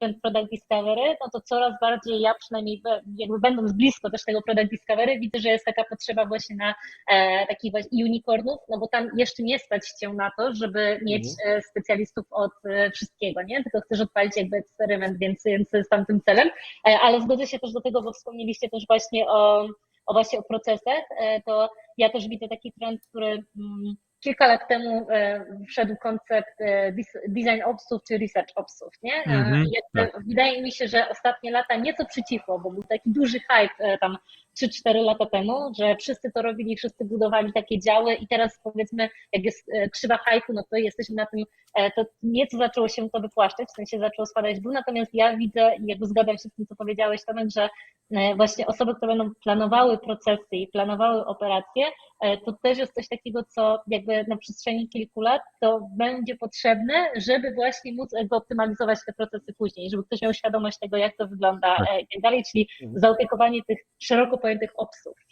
ten product discovery, no to coraz bardziej ja przynajmniej jakby będąc blisko też tego product discovery, widzę, że jest taka potrzeba właśnie na e, takich właśnie unicornów, no bo tam jeszcze nie stać cię na to, żeby mieć e, specjalistów od e, wszystkiego, nie? Tylko chcesz odpalić jakby eksperyment, więc, więc z tamtym celem, e, ale zgodzę się też do tego, bo wspomnieliście też właśnie o, o właśnie o procesach, e, to ja też widzę taki trend, który mm, kilka lat temu e, wszedł koncept e, design opsów czy research opsów, nie? Mhm, jakby Wydaje mi się, że ostatnie lata nieco przycichło, bo był taki duży hype tam 3-4 lata temu, że wszyscy to robili, wszyscy budowali takie działy i teraz powiedzmy, jak jest krzywa hype'u, no to jesteśmy na tym, to nieco zaczęło się to wypłaszczać, w sensie zaczęło spadać w dół, natomiast ja widzę i jakby zgadzam się z tym, co powiedziałeś, Tomek, że właśnie osoby, które będą planowały procesy i planowały operacje, e, to też jest coś takiego, co jakby na przestrzeni kilku lat to będzie potrzebne, żeby właśnie móc optymalizować te procesy później, żeby ktoś miał świadomość tego, jak to wygląda e, i tak dalej, czyli zaopiekowanie tych szeroko pojętych nie?